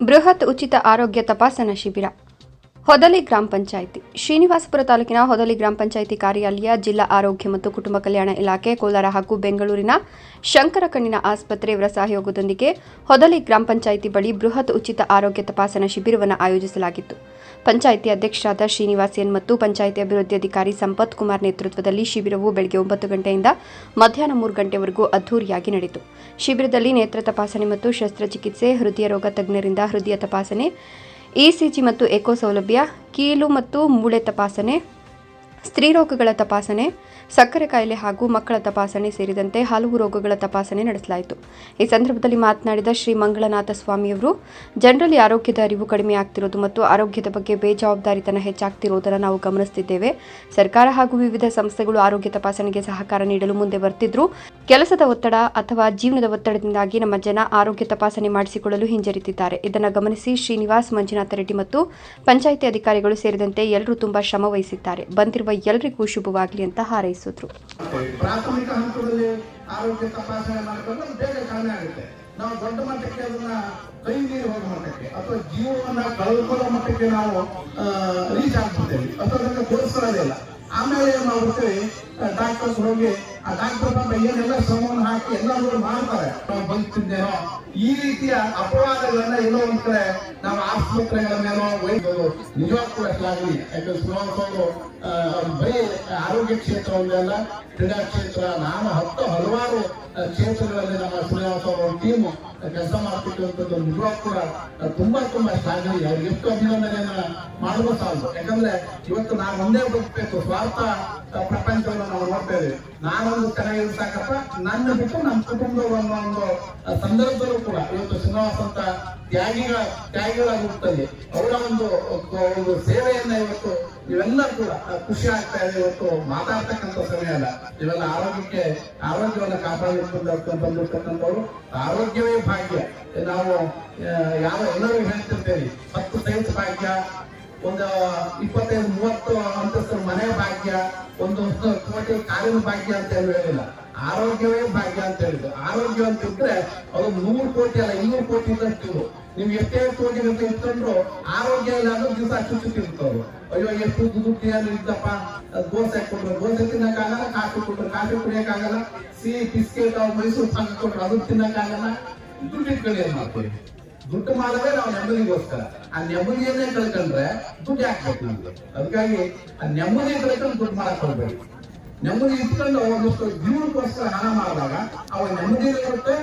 ಬೃಹತ್ ಉಚಿತ ಆರೋಗ್ಯ ತಪಾಸಣಾ ಶಿಬಿರ. ಹೊದಲಿ ಗ್ರಾಮ ಪಂಚಾಯಿತಿ. ಶ್ರೀನಿವಾಸಪುರ ತಾಲೂಕಿನ ಹೊದಲಿ ಗ್ರಾಮ ಪಂಚಾಯಿತಿ ಕಾರ್ಯಾಲಯ, ಜಿಲ್ಲಾ ಆರೋಗ್ಯ ಮತ್ತು ಕುಟುಂಬ ಕಲ್ಯಾಣ ಇಲಾಖೆ, ಕೋಲಾರ ಹಾಗೂ ಬೆಂಗಳೂರಿನ ಶಂಕರ ಕಣ್ಣಿನ ಆಸ್ಪತ್ರೆ ಇವರ ಸಹಯೋಗದೊಂದಿಗೆ ಹೊದಲಿ ಗ್ರಾಮ ಪಂಚಾಯಿತಿ ಬಳಿ ಬೃಹತ್ ಉಚಿತ ಆರೋಗ್ಯ ತಪಾಸಣಾ ಶಿಬಿರವನ್ನು ಆಯೋಜಿಸಲಾಗಿತ್ತು. ಪಂಚಾಯಿತಿ ಅಧ್ಯಕ್ಷರಾದ ಶ್ರೀನಿವಾಸ್ ಎನ್ ಮತ್ತು ಪಂಚಾಯಿತಿ ಅಭಿವೃದ್ಧಿ ಅಧಿಕಾರಿ ಸಂಪತ್ ಕುಮಾರ್ ನೇತೃತ್ವದಲ್ಲಿ ಶಿಬಿರವು ಬೆಳಗ್ಗೆ ಒಂಬತ್ತು ಗಂಟೆಯಿಂದ ಮಧ್ಯಾಹ್ನ ಮೂರು ಗಂಟೆವರೆಗೂ ಅದ್ದೂರಿಯಾಗಿ ನಡೆಯಿತು. ಶಿಬಿರದಲ್ಲಿ ನೇತ್ರ ತಪಾಸಣೆ ಮತ್ತು ಶಸ್ತ್ರಚಿಕಿತ್ಸೆ, ಹೃದಯ ರೋಗ ತಜ್ಞರಿಂದ ಹೃದಯ ತಪಾಸಣೆ, ಇಸಿಜಿ ಮತ್ತು ಎಕೋ ಸೌಲಭ್ಯ, ಕೀಲು ಮತ್ತು ಮೂಳೆ ತಪಾಸಣೆ ಸ್ತ್ರೀರೋಗಗಳ ತಪಾಸಣೆ ಸಕ್ಕರೆ ಕಾಯಿಲೆ ಹಾಗೂ ಮಕ್ಕಳ ತಪಾಸಣೆ ಸೇರಿದಂತೆ ಹಲವು ರೋಗಗಳ ತಪಾಸಣೆ ನಡೆಸಲಾಯಿತು. ಈ ಸಂದರ್ಭದಲ್ಲಿ ಮಾತನಾಡಿದ ಶ್ರೀ ಮಂಗಳನಾಥ ಸ್ವಾಮಿಯವರು, ಜನರಲ್ಲಿ ಆರೋಗ್ಯದ ಅರಿವು ಕಡಿಮೆ ಆಗ್ತಿರೋದು ಮತ್ತು ಆರೋಗ್ಯದ ಬಗ್ಗೆ ಬೇಜವಾಬ್ದಾರಿತನ ಹೆಚ್ಚಾಗ್ತಿರೋದನ್ನು ನಾವು ಗಮನಿಸುತ್ತಿದ್ದೇವೆ ಸರ್ಕಾರ ಹಾಗೂ ವಿವಿಧ ಸಂಸ್ಥೆಗಳು ಆರೋಗ್ಯ ತಪಾಸಣೆಗೆ ಸಹಕಾರ ನೀಡಲು ಮುಂದೆ ಬರ್ತಿದ್ರು. ಕೆಲಸದ ಒತ್ತಡ ಅಥವಾ ಜೀವನದ ಒತ್ತಡದಿಂದಾಗಿ ನಮ್ಮ ಜನ ಆರೋಗ್ಯ ತಪಾಸಣೆ ಮಾಡಿಸಿಕೊಳ್ಳಲು ಹಿಂಜರಿತಿದ್ದಾರೆ. ಇದನ್ನು ಗಮನಿಸಿ ಶ್ರೀನಿವಾಸ್ ಮಂಜುನಾಥ ರೆಡ್ಡಿ ಮತ್ತು ಪಂಚಾಯಿತಿ ಅಧಿಕಾರಿಗಳು ಸೇರಿದಂತೆ ಎಲ್ಲರೂ ತುಂಬಾ ಶ್ರಮ ವಹಿಸಿದ್ದಾರೆ ಬಂದಿರುವ ಎಲ್ಲರಿಗೂ ಶುಭವಾಗಲಿ ಅಂತ ಹಾರೈಸಿದ್ರು ಪ್ರಾಥಮಿಕ ಹಂತದಲ್ಲಿ ಆರೋಗ್ಯ ತಪಾಸಣೆ ಮಾಡಿಕೊಂಡು ಬೇಗ ಕಡಿಮೆ ಆಗುತ್ತೆ. ನಾವು ದೊಡ್ಡ ಮಟ್ಟಕ್ಕೆ ಅದನ್ನ ಕೈ ಮೀರಿ ಹೋಗೋ ಮಟ್ಟಕ್ಕೆ ಅಥವಾ ಜೀವವನ್ನ ಕಳ್ಕೊಳ್ಳೋ ಮಟ್ಟಕ್ಕೆ ನಾವು ರೀಚ್ ಆಗ್ಬಿಡ್ತೇವೆ ಅಥವಾ ಅದನ್ನ ತೋರಿಸ್ಕೊಳ್ಳೋದಿಲ್ಲ ಆಮೇಲೆ ಏನ್ ಮಾಡ್ಬಿಡ್ತೇವೆ? ಡಾಕ್ಟರ್ಸ್ ಹೋಗಿ ಏನೆಲ್ಲ ಶ್ರಮವನ್ನು ಹಾಕಿ ಎಲ್ಲರೂ ಮಾಡ್ತಾರೆ. ನಾವು ಬದುಕ್ತಿದ್ದೇನೋ ಈ ರೀತಿಯ ಅಪವಾದಗಳನ್ನ ಎಲ್ಲೋ ಒಂದ್ ಕಡೆ ನಾವು ಆಸ್ಪತ್ರೆಗಳ ಮೇಲೋ ವೈದ್ಯರು ಕೂಡ ಶ್ಲಾಘನೆ ಯಾಕಂದ್ರೆ ಅವರು ಬರೀ ಆರೋಗ್ಯ ಕ್ಷೇತ್ರ ಅಲ್ಲ, ಕ್ರೀಡಾ ಕ್ಷೇತ್ರ, ನಾನು ಹತ್ತು ಹಲವಾರು ಕ್ಷೇತ್ರಗಳಲ್ಲಿ ನಮ್ಮ ಶ್ರೀನಿವಾಸ್ ಅವರ ಟೀಮ್ ಕೆಲಸ ಮಾಡ್ತಿರುವಂತದ್ದು ನಿಜವಾಗ್ ಕೂಡ ತುಂಬಾ ತುಂಬಾ ಶ್ಲಾಘನೀಯ ಅವ್ರಿಗೆ ಎಷ್ಟು ಅಭಿನಂದನೆಯನ್ನ ಮಾಡುವ ಸಾಲದು ಯಾಕಂದ್ರೆ ಇವತ್ತು ನಾವು ಒಂದೇ ಬದುಕಬೇಕು, ಸ್ವಾರ್ಥ ಪ್ರಪಂಚವನ್ನು ನಾವು ನೋಡ್ತೇವೆ ನಾನೊಂದು ಚೆನ್ನಾಗಿರೋ ನನ್ನ ಬಿಟ್ಟು ನಮ್ಮ ಕುಟುಂಬದ ಒಂದು ಸಂದರ್ಭದಲ್ಲೂ ಕೂಡ ಇವತ್ತು ಶ್ರೀನಿವಾಸ ಅಂತ ತ್ಯಾಗಿಗಳ ರೂಪದಲ್ಲಿ ಅವರ ಒಂದು ಒಂದು ಸೇವೆಯನ್ನ ಇವತ್ತು ಇವೆಲ್ಲ ಕೂಡ ಖುಷಿ ಆಗ್ತಾ ಇದೆ. ಇವತ್ತು ಮಾತಾಡ್ತಕ್ಕಂಥ ಸಮಯ ಅಲ್ಲ. ಇವೆಲ್ಲ ಆರೋಗ್ಯಕ್ಕೆ, ಆರೋಗ್ಯವನ್ನ ಕಾಪಾಡಿಕೊಂಡು ಬಂದಿರ್ತಕ್ಕಂಥವ್ರು. ಆರೋಗ್ಯವೇ ಭಾಗ್ಯ. ನಾವು ಯಾವ ಎಲ್ಲರೂ ಹೇಳ್ತಿರ್ತೇವೆ. ಹತ್ತು ಸೈನ್ಸ್ ಭಾಗ್ಯ ಒಂದು ಇಪ್ಪತ್ತೈದು, ಮೂವತ್ತು ಅಂತಸ್ತು ಮನೆ ಭಾಗ್ಯ, ಒಂದು ಕೋಟಿ ಕಾರಿನ ಭಾಗ್ಯ ಅಂತ ಹೇಳಿಲ್ಲ. ಆರೋಗ್ಯವೇ ಭಾಗ್ಯ ಅಂತ ಹೇಳಿದ್ರು ಆರೋಗ್ಯ ಅಂತ ಇದ್ರೆ ಅದು ನೂರು ಕೋಟಿ ಅಲ್ಲ ಇನ್ನೂರು ಕೋಟಿ ಇದ್ದಷ್ಟು ಇದು. ನೀವು ಎಷ್ಟೇ ಕೋಟಿ ಅಂತ ಇಟ್ಕೊಂಡ್ರು ಆರೋಗ್ಯ ಇಲ್ಲ ಅಂದ್ರೆ ದಿವಸ ಚುಚ್ಚು ತಿಂತವ್ರು ಅಯ್ಯೋ, ಎಷ್ಟು ದುಡ್ಡು ಏನು ಇದ್ದಪ್ಪ ದೋಸೆ ಕೊಟ್ರು ದೋಸೆ ತಿನ್ನಕ್ಕಾಗಲ್ಲ, ಕಾಫಿ ಕೊಟ್ರು ಕಾಫಿ ಕುಡಿಯಕ್ಕಾಗಲ್ಲ. ಸಿಹಿ, ಬಿಸ್ಕೆಟ್ ಮೈಸೂರು ಪಾಕ ಕೊಟ್ರು ಅದು ತಿನ್ನಕ್ಕಾಗಲ್ಲ. ದುಡ್ಡು ಇಟ್ಕೊಂಡು ಏನ್ ಮಾಡ್ತೀವಿ ದುಡ್ಡು ಮಾಡಿದ್ರೆ ನಾವು ನೆಮ್ಮದಿಗೋಸ್ಕರ. ಆ ನೆಮ್ಮದಿಯನ್ನೇ ಕಳ್ಕೊಂಡ್ರೆ ದುಡ್ಡು ಹಾಕ್ಬೇಕು ನಮ್ಗೆ? ಅದಕ್ಕಾಗಿ ಆ ನೆಮ್ಮದಿ ಕಳ್ಕೊಂಡು ದುಡ್ಡು ಮಾಡಕ್ ಹೋಗ್ಬೇಕು ನೆಮ್ಮದಿ ಇಟ್ಕೊಂಡು ಒಂದಷ್ಟು ಜೀವನಕ್ಕೋಸ್ಕರ ಹಣ ಮಾಡಿದಾಗ ಅವಾಗ ನೆಮ್ಮದಿ ಇರುತ್ತೆ,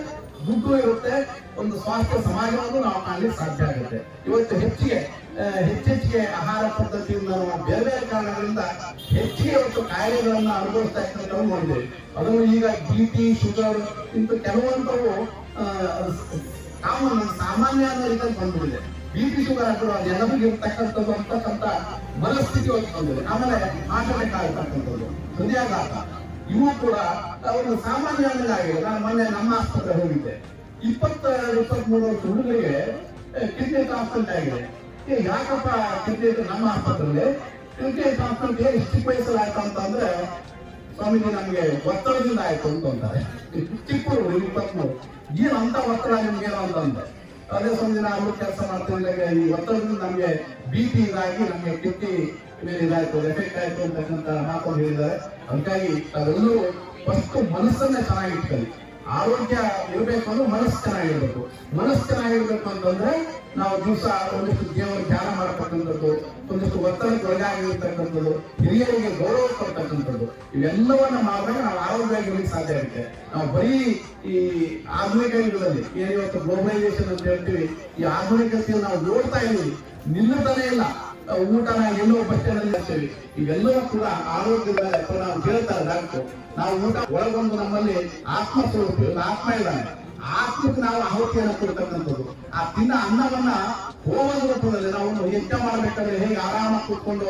ದುಡ್ಡು ಇರುತ್ತೆ, ಒಂದು ಸ್ವಾಸ್ಥ್ಯ ಸಮಾಜವನ್ನು ನಾವು ಕಾಣಲಿಕ್ಕೆ ಸಾಧ್ಯ ಆಗುತ್ತೆ. ಇವತ್ತು ಹೆಚ್ಚಿಗೆ ಹೆಚ್ಚೆಚ್ಚಿಗೆ ಆಹಾರ ಪದ್ಧತಿಯಿಂದ ನಾವು ಬೇರೆ ಬೇರೆ ಕಾರಣಗಳಿಂದ ಹೆಚ್ಚಿಗೆ ಇವತ್ತು ಕಾಯಿಲೆಗಳನ್ನ ಅನುಭವಿಸ್ತಾ ಇರ್ತಕ್ಕಂಥವು ನೋಡಿದ್ದೇವೆ. ಅದನ್ನು ಈಗ ಬಿ ಪಿ, ಶುಗರ್ ಇಂಥ ಕಾಮನ್ ಸಾಮಾನ್ಯ ಅನ್ನೋ ರೀತಿಯಲ್ಲಿ ಬಂದ್ಬಿಡಿದೆ ಬಿ ಪಿ ಶುಗರ್ ಹಾಕಿರೋ ಅದೆಲ್ಲರಿಗೂ ಇರ್ತಕ್ಕಂಥದ್ದು ಅಂತಕ್ಕಂಥ ಮನಸ್ಥಿತಿ ಬಂದಿದೆ. ಆಮೇಲೆ ಆಚರಣೆ ಕಾಯ್ತಕ್ಕಂಥದ್ದು ಹೃದಯಾಘಾತ ಇವು ಕೂಡ ಅವರು ಸಾಮಾನ್ಯ ಆಗಿದೆ. ನಾನು ಮೊನ್ನೆ ನಮ್ಮ ಆಸ್ಪತ್ರೆ ಹೋಗಿದ್ದೆ. ಇಪ್ಪತ್ತೆರಡು ಇಪ್ಪತ್ಮೂರು ವರ್ಷ ಹುಡುಗರಿಗೆ ಕಿಡ್ನಿ ಟ್ರಾನ್ಸ್ಪ್ಲಾಂಟ್ ಆಗಿದೆ. ಏ, ಯಾಕಪ್ಪ ಕಿಡ್ನಿ ನಮ್ಮ ಆಸ್ಪತ್ರೆಯಲ್ಲಿ? ಕಿಡ್ನಿ ಟ್ರಾನ್ಸ್ಪ್ಲಾಂಟ್ ಏನು ಇಷ್ಟು ವಯಸ್ಸಲ್ಲಿ ಆಯ್ತು ಅಂತಂದ್ರೆ ಸ್ವಾಮೀಜಿ ನಮ್ಗೆ ಒತ್ತಡದಿಂದ ಆಯ್ತು ಅಂತ ಅಂತಾರೆ. ಚಿಕ್ಕ ಹುಡುಗರು ಇಪ್ಪತ್ಮೂರು ಏನ್ ಅಂತ ಒತ್ತಡ ನಿಮ್ಗೆ ಏನು ಅಂತಂದ್ರೆ ಅದೇ ಸ್ವಾಮೀಜಿ ನಾವು ಕೆಲಸ ಮಾಡ್ತಿದ್ದಾಗ ಈ ಒತ್ತಡದಿಂದ ನಮ್ಗೆ ಬಿ ಇದಾಗಿ, ನಮ್ಗೆ ಕಿಟ್ಟಿ ಮೇಲೆ ಇದಾಯ್ತು ಎಫೆಕ್ಟ್ ಆಯ್ತು ಅಂತಕ್ಕಂಥ ಮಾತನ್ನು ಹೇಳಿದ್ದಾರೆ. ಅದಕ್ಕಾಗಿ ಅದೆಲ್ಲರೂ ಫಸ್ಟ್ ಮನಸ್ಸನ್ನೇ ಚೆನ್ನಾಗಿ ಇಟ್ಕೊಳ್ಳಿ. ಆರೋಗ್ಯ ಇರಬೇಕು ಅಂದ್ರೆ ಮನಸ್ಸು ಚೆನ್ನಾಗಿರ್ಬೇಕು ಮನಸ್ಸು ಚೆನ್ನಾಗಿರ್ಬೇಕು ಅಂತಂದ್ರೆ ನಾವು ದಿವಸ ಒಂದಿಷ್ಟು ದೇವರ ಧ್ಯಾನ ಮಾಡತಕ್ಕಂಥದ್ದು, ಒಂದಿಷ್ಟು ಒತ್ತಡಕ್ಕೆ ಒಳಗಾಗಿರ್ತಕ್ಕಂಥದ್ದು, ಹಿರಿಯರಿಗೆ ಗೌರವ ಕೊಡ್ತಕ್ಕಂಥದ್ದು, ಇವೆಲ್ಲವನ್ನ ಮಾಡಿದಾಗ ನಾವು ಆರೋಗ್ಯವಾಗಿರ್ಲಿಕ್ಕೆ ಸಾಧ್ಯ ಆಗುತ್ತೆ. ನಾವು ಬರೀ ಈ ಆಧುನಿಕ ಯುಗದಲ್ಲಿ ಏನಿವತ್ತು ಗ್ಲೋಬಲೈಸೇಷನ್ ಅಂತ ಹೇಳ್ತೀವಿ, ಈ ಆಧುನಿಕತೆಯಲ್ಲಿ ನಾವು ನೋಡ್ತಾ ಇದೀವಿ ನಿಲ್ಲುತ್ತಾನೆ ಇಲ್ಲ. ಊಟನ ಎಲ್ಲೋ ಬಸ್ ಸ್ಟ್ಯಾಂಡ್ ಅಲ್ಲಿ ಇವೆಲ್ಲವೂ ಕೂಡ ಆರೋಗ್ಯದ ನಾವು ಡಾಕ್ಟರ್ ನಾವು ಊಟ ಒಳಗೊಂದು ನಮ್ಮಲ್ಲಿ ಆತ್ಮ ಸ್ವರೂಪ ಆತ್ಮ ಇದ್ದಾನೆ. ಆತ್ಮಕ್ಕೆ ನಾವು ಆಹುತಿಯನ್ನು ಕೊಡ್ತಕ್ಕಂಥದ್ದು. ಆ ತಿನ್ನ ಅನ್ನವನ್ನ ಹೋಮದ ರೂಪದಲ್ಲಿ ನಾವು ಯಜ್ಞ ಮಾಡ್ಬೇಕಾದ್ರೆ ಹೇಗೆ ಆರಾಮ ಕೂತ್ಕೊಂಡು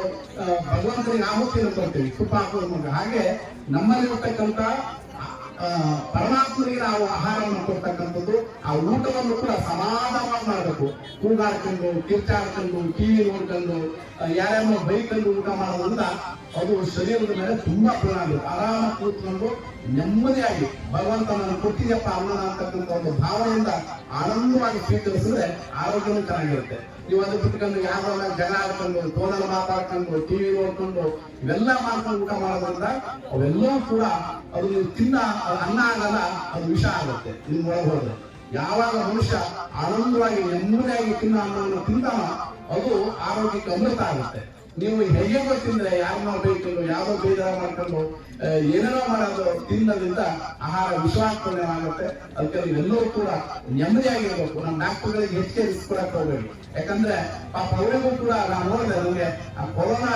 ಭಗವಂತನಿಗೆ ಆಹುತಿಯನ್ನು ಕೊಡ್ತೀವಿ. ತುಪ್ಪ ಮೂಲಕ ಹಾಗೆ ನಮ್ಮಲ್ಲಿರ್ತಕ್ಕಂಥ ಆ, ಪರಮಾತ್ಮನಿಗೆ ನಾವು ಆಹಾರವನ್ನು ಕೊಡ್ತಕ್ಕಂಥದ್ದು, ಆ ಊಟವನ್ನು ಕೂಡ ಸಮಾಧಾನವಾಗಿ ಮಾಡಬೇಕು. ಕೂಗಾಡ್ಕೊಂಡು ಕಿರ್ಚಾಡ್ಕೊಂಡು ಟಿವಿ ನೋಡ್ಕೊಂಡು ಯಾರ್ಯಾರೋ ಬೈಕೊಂಡು ಊಟ ಮಾಡೋದ್ರಿಂದ ಅದು ಶರೀರದ ಮೇಲೆ ತುಂಬಾ ಪರಿಣಾಮ ಆರಾಮ ಕೂತ್ಕೊಂಡು ನೆಮ್ಮದಿಯಾಗಿ ಭಗವಂತ ನಾನು ಕೊಟ್ಟಿದ್ಯಪ್ಪ ಅನ್ನ ಅಂತಕ್ಕಂಥ ಒಂದು ಭಾವನೆಯಿಂದ ಆನಂದವಾಗಿ ಸ್ವೀಕರಿಸಿದ್ರೆ ಆರೋಗ್ಯನೂ ಚೆನ್ನಾಗಿರುತ್ತೆ. ನೀವು ಕುತ್ಕೊಂಡು ಬಿಟ್ಕೊಂಡು ಜನ ಆಡ್ಕೊಂಡು ಫೋನಲ್ಲಿ ಮಾತಾಡ್ಕೊಂಡು ಟಿವಿ ನೋಡ್ಕೊಂಡು, ಇವೆಲ್ಲ ಮಾಡ್ಕೊಂಡು ಊಟ ಮಾಡೋದ್ರಿಂದ ಅವೆಲ್ಲವೂ ಕೂಡ ಅದು ನೀವು ತಿನ್ನ ಅನ್ನ ಆಗಲ್ಲ, ಅದು ವಿಷ ಆಗುತ್ತೆ. ನಿಮ್ ಒಳಗೋದ್ರೆ ಯಾವಾಗ ಮನುಷ್ಯ ಆನಂದವಾಗಿ, ನೆಮ್ಮದಿಯಾಗಿ ತಿನ್ನ ಅನ್ನವನ್ನು ತಿಂತಾನೋ, ಅದು ಆರೋಗ್ಯಕ್ಕೆ ಅಮೃತ ಆಗುತ್ತೆ. ನೀವು ಹೇಗೆ ತಿಂದ್ರೆ ಯಾರು ಮಾಡ್ಬೇಕು ಯಾವ ಭೇದ ಮಾಡ್ಕೊಂಡು ಆ, ಏನೇನೋ ಮಾಡೋದು ತಿನ್ನೋದ್ರಿಂದ ಆಹಾರ ವಿಶ್ವಾಸಪೂರ್ಣವಾಗುತ್ತೆ ಅದಕ್ಕೆ ಎಲ್ಲರೂ ಕೂಡ ನೆಮ್ಮದಿಯಾಗಿರ್ಬೇಕು. ನಮ್ಮ ಡಾಕ್ಟರ್ಗಳಿಗೆ ಹೆಚ್ಚೆ ರಿಸ್ಕ್ ಕೊಡಕ್ ಯಾಕಂದ್ರೆ ಪಾಪ ಅವರಿಗೂ ಕೂಡ ನಾವು ನೋಡಿದೆ ನನಗೆ ಆ ಕೊರೋನಾ